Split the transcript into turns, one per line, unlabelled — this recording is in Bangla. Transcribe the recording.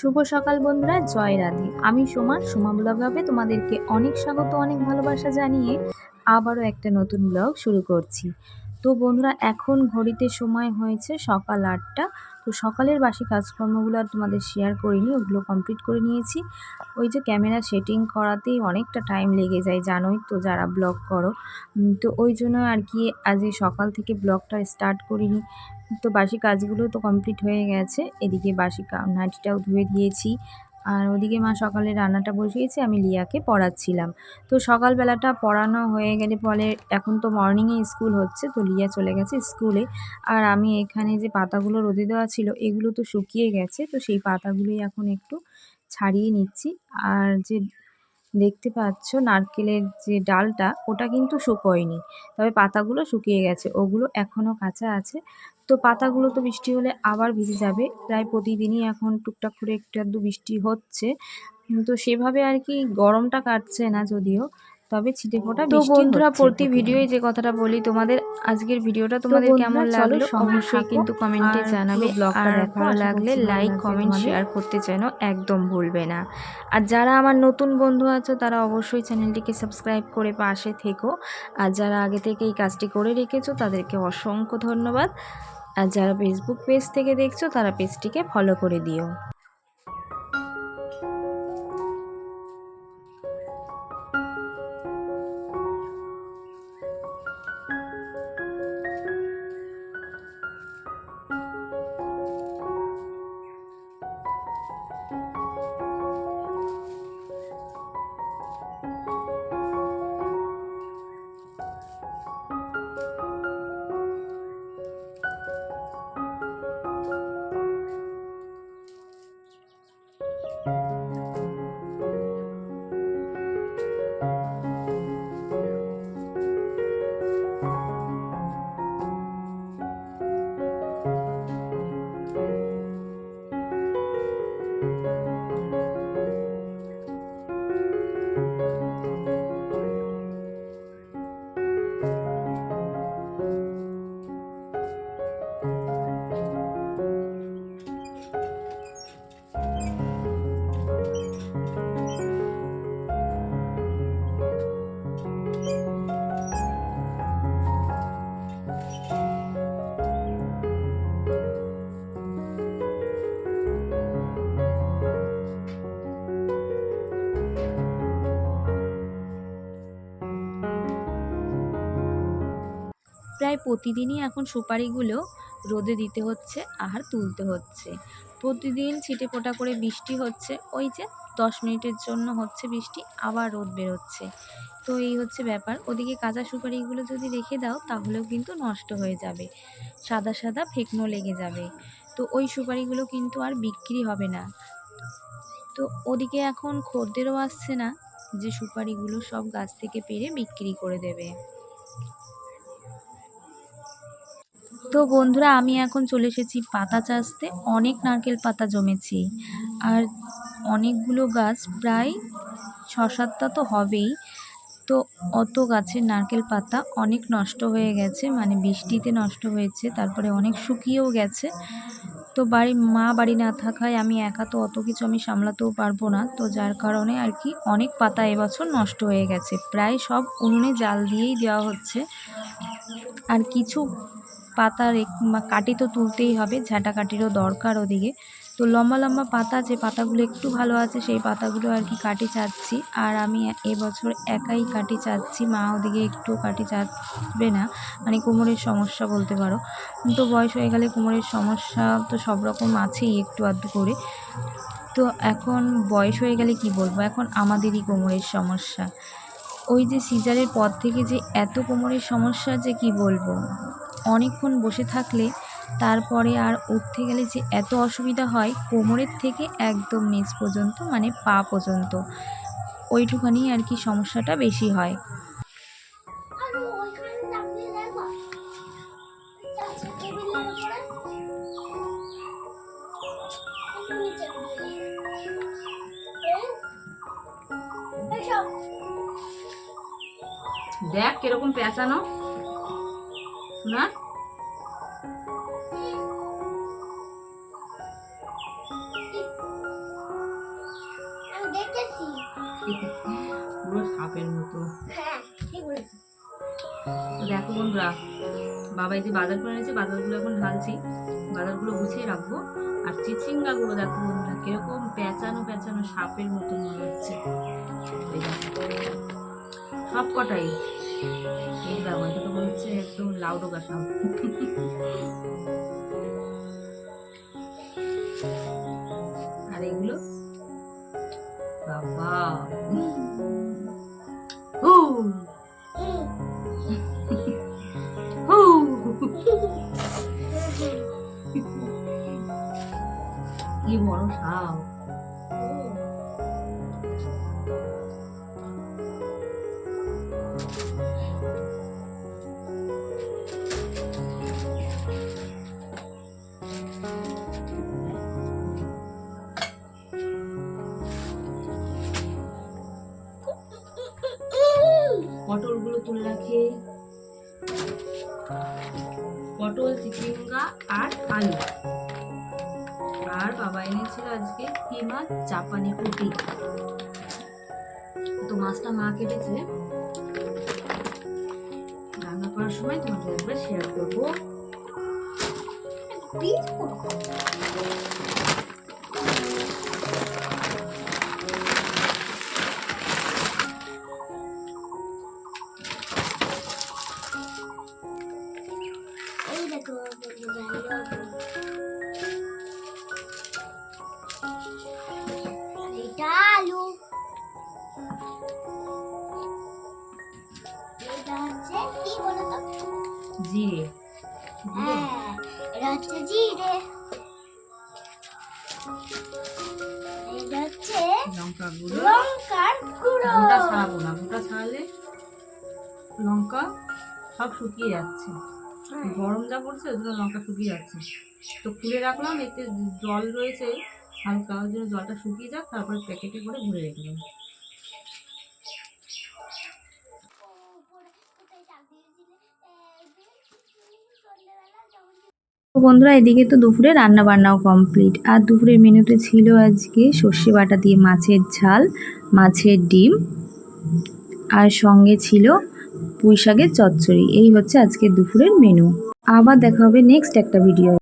শুভ সকাল বন্ধুরা, জয় রাধে। আমি সোমা সোমা ব্লগাবে তোমাদেরকে অনেক স্বাগত, অনেক ভালোবাসা জানিয়ে আবারও একটা নতুন ব্লগ শুরু করছি। তো বন্ধুরা, এখন ঘড়িতে সময় হয়েছে সকাল আটটা। তো সকালের বাসি কাজকর্মগুলো আর তোমাদের শেয়ার করিনি, ওগুলো কমপ্লিট করে নিয়েছি। ওই যে ক্যামেরা সেটিং করাতেই অনেকটা টাইম লেগে যায়, জানোই তো যারা ব্লগ করো। তো ওই জন্য আর কি আজ সকাল থেকে ব্লগটা স্টার্ট করিনি। তো বাসি কাজগুলো তো কমপ্লিট হয়ে গেছে। এদিকে বাসি নাইটিটাও ধুয়ে দিয়েছি। আর ওদিকে মা সকালে রান্নাটা বসিয়েছে, আমি লিয়াকে পড়াচ্ছিলাম। তো সকালবেলাটা পড়ানো হয়ে গেলে পরে এখন তো মর্নিংয়ে স্কুল হচ্ছে, তো লিয়া চলে গেছে স্কুলে আর আমি এখানে যে পাতাগুলো রোদে দেওয়া ছিল, এগুলো তো শুকিয়ে গেছে, তো সেই পাতাগুলোই এখন একটু ছাড়িয়ে নিচ্ছি। আর যে দেখতে পাচ্ছ নারকেলের যে ডালটা, ওটা কিন্তু শুকোয়নি। তবে পাতাগুলো শুকিয়ে গেছে, ওগুলো এখনও কাঁচা আছে। তো পাতাগুলো তো বৃষ্টি হলে আবার ভিজে যাবে। প্রায় প্রতিদিনই এখন টুকটাক করে একটু আধটু বৃষ্টি হচ্ছে। তো সেভাবে আর কি গরমটা কাটছে না যদিও। তবে ছিটে ফোটা
তো বন্ধুরা প্রতি। ভিডিওয়ে যে কথাটা বলি তোমাদের আজকের ভিডিওটা তোমাদের কেমন লাগল? অবশ্যই কিন্তু কমেন্টে জানাবে।
ব্লগটা
আর ভালো লাগলে লাইক কমেন্ট শেয়ার করতে চাইনো একদম ভুলবে না। আর যারা আমার নতুন বন্ধু আছো তারা অবশ্যই চ্যানেলটিকে সাবস্ক্রাইব করে পাশে থেকো। আর যারা আগে থেকে এই কাজটি করে রেখেছো তাদেরকে অসংখ্য ধন্যবাদ। আর যারা ফেসবুক পেজ থেকে দেখছ তারা পেজটিকে ফলো করে দিও।
প্রায় প্রতিদিনই এখন সুপারিগুলো রোদে দিতে হচ্ছে আর তুলতে হচ্ছে। প্রতিদিন ছিটে ফোটা করে বৃষ্টি হচ্ছে, ওই যে দশ মিনিটের জন্য হচ্ছে বৃষ্টি, আবার রোদ বেরোচ্ছে। তো এই হচ্ছে ব্যাপার। ওদিকে কাঁচা সুপারিগুলো যদি রেখে দাও, তাহলেও কিন্তু নষ্ট হয়ে যাবে। সাদা সাদা ফেকনো লেগে যাবে। তো ওই সুপারিগুলো কিন্তু আর বিক্রি হবে না। তো ওদিকে এখন খদ্দেরও আসছে না যে সুপারিগুলো সব গাছ থেকে পেরে বিক্রি করে দেবে। তো বন্ধুরা, আমি এখন চলে এসেছি পাতা চাষতে। অনেক নারকেল পাতা জমেছি। আর অনেকগুলো গাছ প্রায় ছ সাতটা তো হবেই। তো অত গাছের নারকেল পাতা অনেক নষ্ট হয়ে গেছে মানে বৃষ্টিতে নষ্ট হয়েছে, তারপরে অনেক শুকিয়েও গেছে। তো বাড়ি, মা বাড়ি না থাকায় আমি একা তো অত কিছু আমি সামলাতেও পারব না। তো যার কারণে আর কি অনেক পাতা এবছর নষ্ট হয়ে গেছে। প্রায় সব উনুনে জাল দিয়েই দেওয়া হচ্ছে। আর কিছু পাতার কাটি তো তুলতেই হবে, ঝাঁটা কাটিরও দরকার ওদিকে। তো লম্বা লম্বা পাতা, যে পাতাগুলো একটু ভালো আছে, সেই পাতাগুলো আর কি কাটি চাচ্ছি। আর আমি এবছর একাই কাটি চাচ্ছি, মা ওদিকে একটু কাটি চাচ্ছে না। মানে কোমরের সমস্যা বলতে পারো। তো বয়স হয়ে গেলে কোমরের সমস্যা তো সব রকম আছেই একটু আধটু করে। তো এখন বয়স হয়ে গেলে কি বলব? এখন আমাদেরই কোমরের সমস্যা। ওই যে সিজারের পর থেকে যে এত কোমরের সমস্যা যে কি বলব? অনেকক্ষণ বসে থাকলে তারপরে আর উঠতে গেলে যে এত অসুবিধা হয়, কোমরের থেকে একদম নিচ পর্যন্ত মানে পা পর্যন্ত। ওইটুখানি আর কি সমস্যাটা বেশি হয়।
দেখ
কীরকম পেঁচানো। না সাপের মতো।
হ্যাঁ
দেখো বন্ধুরা বাবা এই যে বাজার করে এনেছে বাজারগুলো এখন ঢালছি। বাজারগুলো গুছিয়ে রাখব। আর চিচিঙ্গাগুলো দেখো বন্ধুরা কীরকম পেঁচানো পেঁচানো সাপের মতো মনে হচ্ছে। সব কটাই। এই দেখো এটা তো মনে হচ্ছে একদম লাউডোগা সাপ। আর এগুলো? বাবা কি বড় সাপ। পটলগুলো তুলে রাখে। পটল চিচিঙ্গা আর আলু। আর বাবা এনেছিল আজকে কি মাছ জাপানি পুঁটি তো মাছটা মা কেটেছে। রান্না করার সময় তোমাদের একবার শেয়ার করব।
প্লিজ করো এই দেখো বন্ধুরা, আর এটা আলু এটা হচ্ছে কি বলো তো
জিরে জিরে
হ্যাঁ এটা হচ্ছে জিরে এটা হচ্ছে
লঙ্কা গুঁড়ো।
লঙ্কার গুঁড়ো।
গোটা ছাড়াবো না। গোটা ছাড়ালে লঙ্কা সব শুকিয়ে যাচ্ছে। গরম যা পড়ছে ওই জন্য লঙ্কা শুকিয়ে যাচ্ছে। তো খুলে রাখলাম এতে জল রয়েছে হালকা ওই জন্য জলটা শুকিয়ে যাক তারপরে প্যাকেটে করে ভরে রেখে দেবো।
বন্ধুরা এদিকে তো দুপুরে রান্না বান্নাও কমপ্লিট আর দুপুরের মেনুতে ছিল আজকে সর্ষে বাটা দিয়ে মাছের ঝাল মাছের ডিম আর সঙ্গে ছিল পুঁই শাকের চচ্চড়ি। এই হচ্ছে আজকে দুপুরের মেনু আবার দেখা হবে নেক্সট একটা ভিডিও